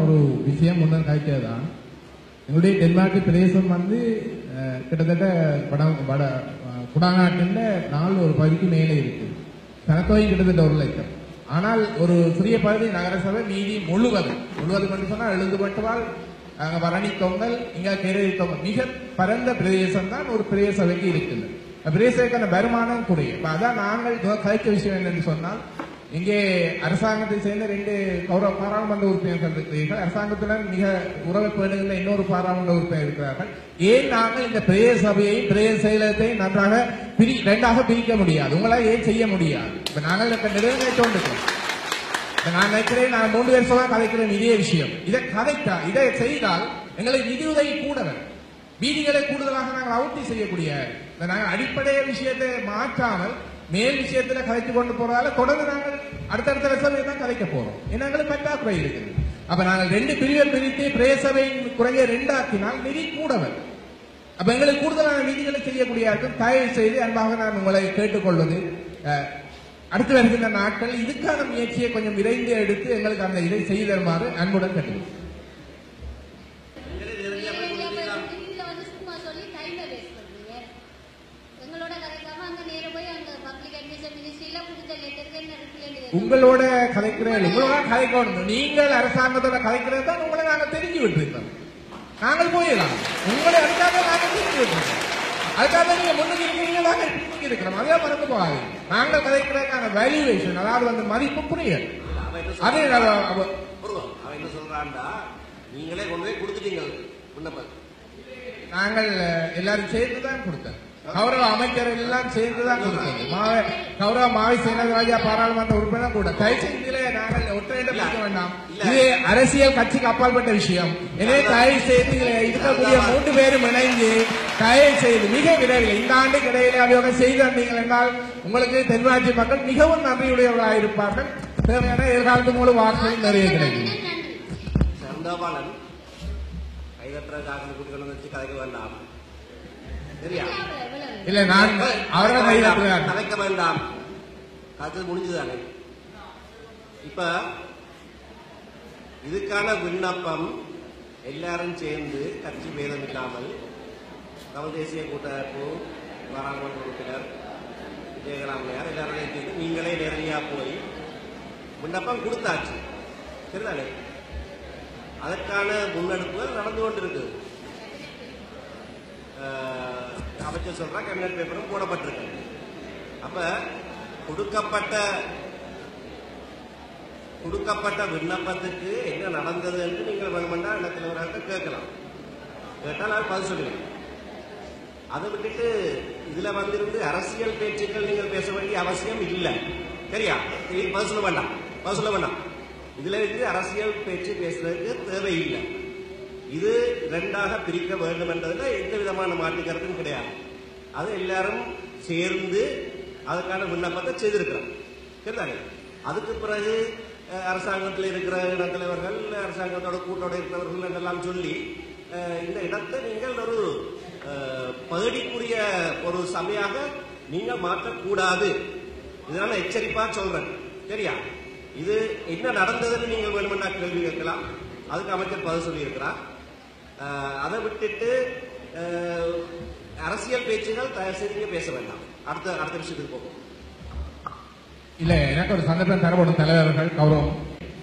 ஒரு விஷயம் முன்னர் காய்ச்சதுதான் எங்களுடைய டென்மார்க் பிரதேசம் வந்து கிட்டத்தட்ட வட வட அஹ், குடாநாட்டின் நாலு ஒரு பகுதிக்கு மேலே இருக்கு. சனத்தொகை கிட்டத்தட்ட ஒரு லட்சம். ஆனால் ஒரு சிறிய பகுதி நகரசபை மீதி முழுவதும் முழுவதும் என்று சொன்னால் எழுதுபட்டுவால் அங்கே வரணி தொங்கல் இங்கே கேரளி தொங்கல் மிக பரந்த பிரதேசம் தான் ஒரு பிரதேச சபைக்கு இருக்குது. பிரதேசத்துக்கான வருமானம் குறையும். அதான் நாங்கள் கழித்த விஷயம் என்னன்னு சொன்னால் இங்கே அரசாங்கத்தை சேர்ந்த ரெண்டு கௌரவ பாராளுமன்ற உறுப்பினர்கள் இருக்கிறீர்கள். அரசாங்கத்துடன் மிக உறவை பேணுகின்ற இன்னொரு பாராளுமன்ற உறுப்பினர் இருக்கிறார்கள். ஏன் நாங்கள் இந்த பிரேய சபையையும் பிரேய செயலகத்தையும் நன்றாக பிரி ரெண்டாக பிரிக்க முடியாது? உங்களால் ஏன் செய்ய முடியாது? இப்ப நாங்கள் இப்ப நிறைவேற்ற கொண்டிருக்கிறோம் நான் நினைக்கிறேன் நான் மூன்று வருஷமா கதைக்கிறேன் இதே விஷயம். இதை கதைத்தா இதை செய்தால் எங்களை நிதியுதவி உதவி கூட வீதிகளை கூடுதலாக நாங்கள் அவுட்டி செய்யக்கூடிய நாங்கள் அடிப்படை விஷயத்தை மாற்றாமல் மேல் விஷயத்துல கதைத்து கொண்டு போறதால தொடர்ந்து நாங்கள் அடுத்தடுத்த ரசமையை தான் கதைக்க போறோம். ஏன்னா எங்களுக்கு பற்றாக்குறை இருக்குது. அப்ப நாங்கள் ரெண்டு பிரிவை பிரித்து பிரேசபையின் குறைய ரெண்டாக்கினால் நிதி கூட வரும் அப்ப எங்களுக்கு கூடுதலான நிதிகளை செய்யக்கூடிய இருக்கும் தயவு செய்து அன்பாக நான் உங்களை கேட்டுக்கொள்வது அடுத்து வருகின்ற நாட்கள் இதுக்கான முயற்சியை கொஞ்சம் விரைந்து எடுத்து எங்களுக்கு அந்த இதை செய்து தருமாறு அன்புடன் கேட்டுக்கொள்கிறேன். உங்களோட கதைக்கிறேன் உங்களோட கதைக்கணும். நீங்கள் அரசாங்கத்தோட கதைக்கிறது தான் உங்களை நாங்க தெரிஞ்சு விட்டுருக்கோம். நாங்கள் போயிடலாம். உங்களை அதுக்காக நாங்க தெரிஞ்சு விட்டுருக்கோம். அதுக்காக நீங்க முன்னுக்கு இருக்கீங்க நாங்கள் பின்னுக்கு இருக்கிறோம் அதே மறந்து போகாது நாங்கள் கதைக்கிறதுக்கான வேல்யூவேஷன் அதாவது வந்து மதிப்பு என்ன அது. அவன் என்ன சொல்றான்டா? நீங்களே கொண்டு போய் கொடுத்துட்டீங்க விண்ணப்பம் நாங்கள் எல்லாரும் சேர்ந்து தான் கொடுத்தோம் கௌரவ அமைச்சர் எல்லாம் சேர்ந்துதான் கொடுத்தது. மாவ கௌரவ மாவி சேனராஜா பாராளுமன்ற உறுப்பினர் கூட. தயவுசெய்திலே நாங்கள் ஒற்றையிட பிடிக்க வேண்டாம். இது அரசியல் கட்சிக்கு அப்பாற்பட்ட விஷயம். எனவே தயவு செய்து இருக்கக்கூடிய மூன்று பேரும் இணைந்து தயவு செய்து மிக விரைவில் இந்த ஆண்டு இடையிலே அவையோக செய்து வந்தீங்கள் என்றால் உங்களுக்கு தென்மாஜி மக்கள் மிகவும் நன்றியுடையவர்களாக இருப்பார்கள். தேவையான எதிர்காலத்து மூலம் வாக்குகள் நிறைய கிடைக்கும் நன்றி சந்தாபாலன் கைதட்டுறதுக்காக கூட்டி கொண்டு வச்சு கதைக்க வேண்டாம் இல்ல நான் அவர்கள் கைதட்டுகிறார் கலைக்க வேண்டாம். காய்ச்சல் முடிஞ்சுதானே? இப்ப இதுக்கான விண்ணப்பம் எல்லாரும் சேர்ந்து கட்சி பேதம் இல்லாமல் தமிழ் தேசிய கூட்டமைப்பு பாராளுமன்ற உறுப்பினர் விஜயகலாமையார் எல்லாரும் சேர்ந்து நீங்களே நேரடியா போய் விண்ணப்பம் கொடுத்தாச்சு. சரிதானே? அதற்கான முன்னெடுப்புகள் நடந்து கொண்டிருக்கு. அமைச்சர் சொல்றா கேபினட் பேப்பரும் போடப்பட்டிருக்கு. அப்ப கொடுக்கப்பட்ட கொடுக்கப்பட்ட விண்ணப்பத்துக்கு என்ன நடந்தது என்று நீங்கள் வேணுமெண்டா என்ன தலைவராக கேட்கலாம். கேட்டால் நான் பதில் சொல்லுவேன் அதை விட்டுட்டு இதுல வந்திருந்து அரசியல் பேச்சுக்கள் நீங்கள் பேச வேண்டிய அவசியம் இல்லை. சரியா? பதில் சொல்ல வேண்டாம். பதில் சொல்ல வேண்டாம். இதுல இருந்து அரசியல் பேச்சு பேசுறதுக்கு தேவையில்லை. இது ரெண்டாக பிரிக்க வேண்டும் என்றதில் எந்த விதமான மாற்றிக்கிறதும் கிடையாது. அது எல்லாரும் சேர்ந்து அதுக்கான விண்ணப்பத்தை செய்திருக்கிறோம். சரிதானே? அதுக்கு பிறகு அரசாங்கத்தில் இருக்கிற இனத்தலைவர்கள் அரசாங்கத்தோட கூட்டோட இருக்கிறவர்கள் என்றெல்லாம் சொல்லி இந்த இடத்தை நீங்கள் ஒரு பகுதிக்குரிய ஒரு சபையாக நீங்கள் மாற்றக்கூடாது. இதனால எச்சரிப்பா சொல்றேன். சரியா? இது என்ன நடந்ததுன்னு நீங்கள் வேணுமென்னா கேள்வி கேட்கலாம். அதுக்கு அமைச்சர் பதில் சொல்லியிருக்கிறார். அதை விட்டுட்டு அரசியல் பேச்சுகள் தயவு செய்து பேச வேண்டாம். அடுத்த அடுத்த விஷயத்துக்கு போகும் இல்ல எனக்கு ஒரு சந்தர்ப்பம் தரப்படும் தலைவர்கள் கௌரவம்.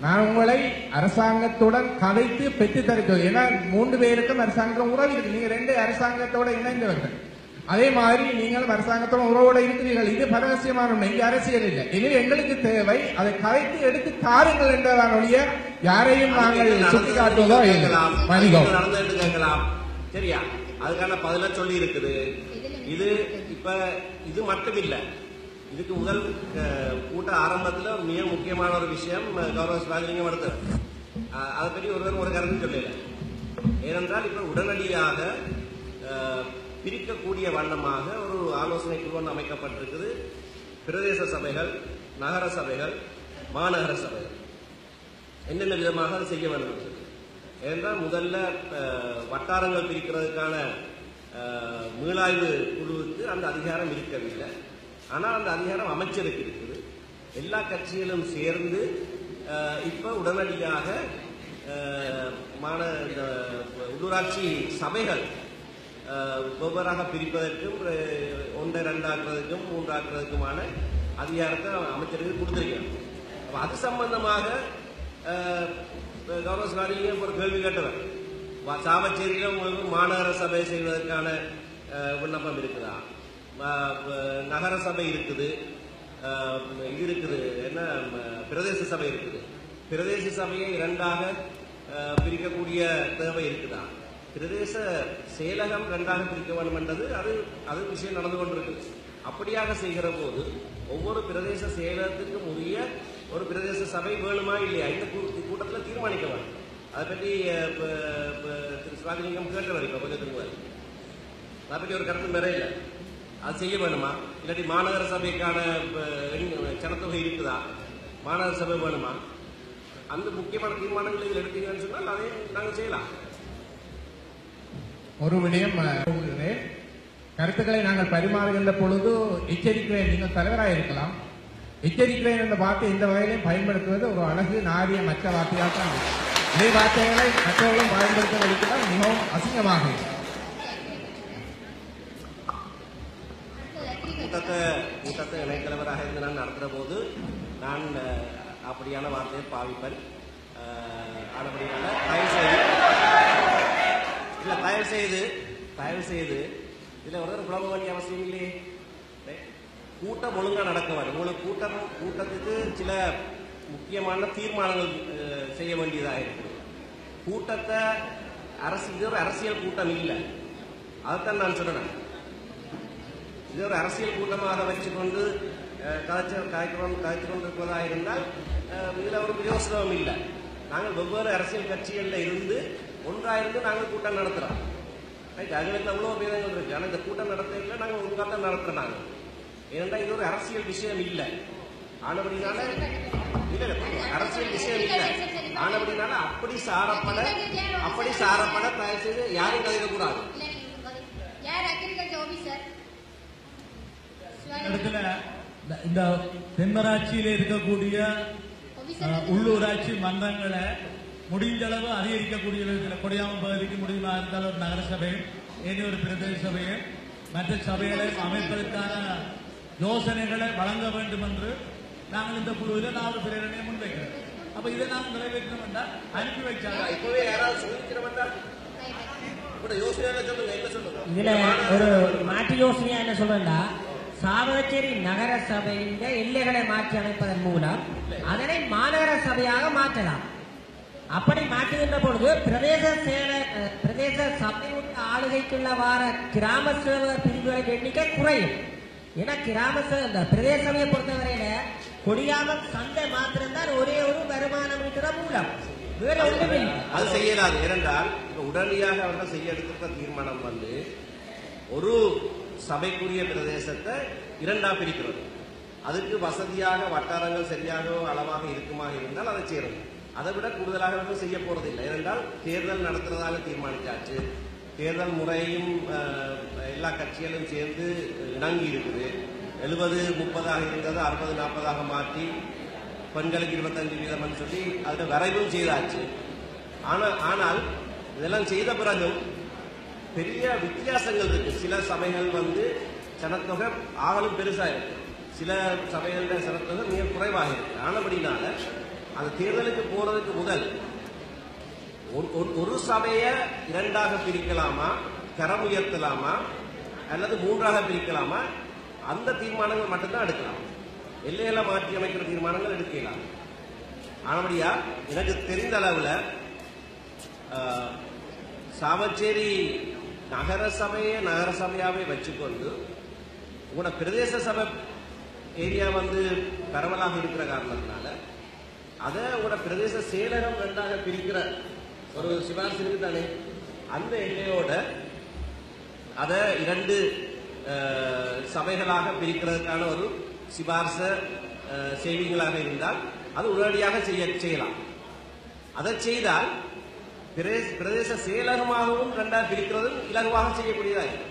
நான் உங்களை அரசாங்கத்துடன் கதைத்து பெற்று தருகிறது ஏன்னா மூன்று பேருக்கும் அரசாங்கம் உறவு இருக்கு நீங்க ரெண்டு அரசாங்கத்தோட இணைந்தவர்கள். அதே மாதிரி நீங்களும் அரசாங்கத்தோட உறவோட இருக்கிறீர்கள். இது பரவசியமான இங்க அரசியல் இல்லை. எனவே எங்களுக்கு தேவை அதை கதைத்து எடுத்து தாருங்கள் என்றதான் ஒழிய யாரையும் நாங்கள் சுட்டி காட்டுவதோ இல்லை. கேட்கலாம். சரியா? அதுக்கான பதில சொல்லி இருக்குது இது இப்ப இது மட்டும் இல்ல இதுக்கு முதல் கூட்ட ஆரம்பத்துல மிக முக்கியமான ஒரு விஷயம் கௌரவ சிவாஜிலிங்கம் எடுத்தார் அஹ், அதை பற்றி ஒருவர் ஒரு கருத்து சொல்லல. ஏனென்றால் இப்ப உடனடியாக பிரிக்கக்கூடிய வண்ணமாக ஒரு ஆலோசனை குழு ஒன்று அமைக்கப்பட்டிருக்குது. பிரதேச சபைகள் நகர சபைகள் மாநகர சபைகள். என்னென்ன விதமாக அதை செய்ய வேண்டும்? ஏனென்றால் முதல்ல வட்டாரங்கள் பிரிக்கிறதுக்கான மீளாய்வு குழுவுக்கு அந்த அதிகாரம் இருக்கவில்லை. ஆனால் அந்த அதிகாரம் அமைச்சருக்கு இருக்குது. எல்லா கட்சிகளும் சேர்ந்து இப்போ உடனடியாக அஹ், மாந இந்த உள்ளூராட்சி சபைகள் வெவ்வேறாக பிரிப்பதற்கும் ஒன்றை ரெண்டாக்குறதுக்கும் மூன்றாக்குறதுக்குமான அதிகாரத்தை அமைச்சர்கள் கொடுத்திருக்கிறார். அது சம்பந்தமாக அஹ், கௌரவ ஸ்டாலிங்க ஒரு கேள்வி கேட்டவர். வா- உங்களுக்கு மாநகர சபை செய்வதற்கான விண்ணப்பம் இருக்குதா? நகர சபை இருக்குது. இது இருக்குது. என்ன பிரதேச சபை இருக்குது. பிரதேச சபையை இரண்டாக பிரிக்கக்கூடிய தேவை இருக்குதா? பிரதேச செயலகம் ரெண்டாக பிரிக்க வேண்டும் என்றது அது அது விஷயம் நடந்து கொண்டிருக்கு. அப்படியாக செய்கிற போது ஒவ்வொரு பிரதேச செயலகத்துக்கும் உரிய ஒரு பிரதேச சபை வேணுமா இல்லையா? இந்த கூட்டத்தில் தீர்மானிக்க வேண்டும். அதை பற்றி திரு சுவாமிலிங்கம் கேட்டவர் இப்போ கொஞ்சம் திரும்ப அதை பற்றி ஒரு கருத்து நிறைய இல்லை. அது செய்ய வேணுமா? இல்லாட்டி மாநகர சபைக்கான ஜனத்தொகை இருக்குதா? மாநகர சபை வேணுமா? அந்த முக்கியமான தீர்மானங்களை இதில் எடுத்தீங்கன்னு சொன்னால் அதை நாங்கள் செய்யலாம். ஒரு விடயம் கருத்துக்களை நாங்கள் பரிமாறுகின்ற பொழுது எச்சரிக்கிறேன். நீங்கள் தலைவராக இருக்கலாம். எச்சரிக்கிறேன் என்ற வார்த்தை இந்த வகையிலையும் பயன்படுத்துவது ஒரு அழகு நாரிய மற்ற வார்த்தையாக தான் இதே வார்த்தைகளை மற்றவர்களும் பயன்படுத்த வைக்கலாம் மிகவும் அசிங்கமாக கூட்டத்தை கூட்டத்தை இணைத்தலைவராக இருந்து நான் நடத்துகிற போது நான் அப்படியான வார்த்தையை பாவிப்பேன் அஹ், ஆனபடியால தயவு செய்து இல்ல தயவு செய்து தயவு செய்து இதுல ஒருத்தர் குழம்ப வேண்டிய அவசியம் இல்லையே. கூட்டம் ஒழுங்கா நடக்க வேண்டும் உங்களுக்கு கூட்டம் கூட்டத்துக்கு சில முக்கியமான தீர்மானங்கள் செய்ய வேண்டியதாக இருக்குது. கூட்டத்தை அரசு இது ஒரு அரசியல் கூட்டம் இல்லை. அதைத்தான் நான் சொல்றேன். இது ஒரு அரசியல் கூட்டமாக வச்சுக்கொண்டு அஹ், கதைச்சு காய்க்கிறோம் காய்ச்சி கொண்டிருப்பதாக இருந்தால் இதில் ஒரு பிரயோசனமும் இல்லை. நாங்கள் வெவ்வேறு அரசியல் கட்சிகளில் இருந்து ஒன்றாயிருந்து நாங்கள் கூட்டம் நடத்துகிறோம் ரைட் அதுகளுக்கு அவ்வளோ பேதங்கள் இருக்கு. ஆனால் இந்த கூட்டம் நடத்தையில நாங்கள் ஒழுங்காக தான் நடத்துறோம் நாங்கள் ஏனென்றால் இது ஒரு அரசியல் விஷயம் இல்லை. ஆனபடினால இல்ல இல்ல அரசியல் விஷயம் இல்லை. ஆனபடினால அப்படி சாரப்பட அப்படி சாரப்பட தயவு செய்து யாரும் ஆபீசர் இடத்துல இந்த- இந்த தென்மராட்சியில இருக்கக்கூடிய உள்ளூராட்சி மன்றங்களை முடிஞ்ச அளவு அதிகரிக்கக்கூடிய விதத்தில் கொடியாம பகுதிக்கு முடியுமா இருந்தால் ஒரு நகர சபையும் ஏனி ஒரு பிரதேச சபையும் மற்ற சபைகளை அமைப்பதற்கான யோசனைகளை வழங்க வேண்டும் என்று நாங்கள் இந்த குழுவில் நாலு பிரேரணையை முன்வைக்கிறோம். அப்ப இதை நாங்கள் நிறைவேற்றணும் என்றால் அனுப்பி வச்சாங்க இப்பவே யாராவது சொல்லிக்கிறவங்க கூட யோசனை சொல்லுங்க? என்ன சொல்லுங்க? இதுல ஒரு மாற்று யோசனையா என்ன சொல்றேன்டா சாவகச்சேரி நகர சபையின் எல்லைகளை மாற்றி அமைப்பதன் மூலம் அதனை மாநகர சபையாக மாற்றலாம். அப்படி மாற்றுகின்ற பொழுது பிரதேச அஹ், பிரதேச சபையுடைய ஆளுகைக்குள்ள வார கிராம சேவகர் பிரிவுகளின் எண்ணிக்கை குறையும். ஏன்னா கிராம இந்த பிரதேச சபையை பொறுத்தவரையில கொடியாமம் சந்தை மாத்திரம்தான் ஒரே ஒரு வருமானம் ஈட்டுற மூலம். வேற ஒன்றுமே இல்லை. அது செய்யலாது ஏனென்றால் உடனடியாக அவர்கள் செய்ய எடுத்திருக்க தீர்மானம் வந்து ஒரு சபைக்குரிய பிரதேசத்தை இரண்டா பிரிக்கிறது. அதுக்கு வசதியாக வட்டாரங்கள் சரியாக அளவாக இருக்குமாக இருந்தால் அதை செய்யறது. அதை விட கூடுதலாக ஒன்றும் செய்ய போறதில்லை. ஏனென்றால் தேர்தல் நடத்துறதாக தீர்மானித்தாச்சு தேர்தல் முறையும் எல்லா கட்சிகளும் சேர்ந்து இணங்கி இருக்குது. எழுபது முப்பதாக இருந்தது அறுபது நாற்பதாக மாற்றி பெண்களுக்கு இருபத்தஞ்சு வீதம்னு சொல்லி அதில் வரைவும் செய்தாச்சு. ஆனால் ஆனால் இதெல்லாம் செய்த பிறகும் பெரிய வித்தியாசங்கள் இருக்கு. சில சபைகள் வந்து சனத்தொகை ஆகலும் பெருசாக இருக்கு. சில சபைகளில் சனத்தொகை மிக குறைவாக இருக்கு. ஆனபடினால அந்த தேர்தலுக்கு போறதுக்கு முதல். ஒரு- ஒரு- ஒரு சபையை இரண்டாக பிரிக்கலாமா? தரம் உயர்த்தலாமா? அல்லது மூன்றாக பிரிக்கலாமா? அந்த தீர்மானங்கள் மட்டும்தான் எடுக்கலாம். எல்லையில மாற்றி அமைக்கிற தீர்மானங்கள் எடுக்கலாம். ஆனபடியா எனக்கு தெரிந்த அளவுல ஆஹ், சாவச்சேரி நகர சபையை நகர சபையாவே வச்சுக்கொண்டு உங்களோட பிரதேச சபை ஏரியா வந்து பரவலாக இருக்கிற காரணத்தினால அதை உங்களோட பிரதேச செயலகம் ரெண்டாக பிரிக்கிற ஒரு சிபாரிசு இருக்கு தானே அந்த எல்லையோட அதை இரண்டு சபைகளாக பிரிக்கிறதுக்கான ஒரு சிபாரிச செய்திகளாக இருந்தால் அது உடனடியாக செய்ய செய்யலாம். அதை செய்தால் பிரதேச பிரதேச செயலகமாகவும் ரெண்டாக பிரிக்கிறதும் இலகுவாக செய்யக்கூடியதாக இருக்கும்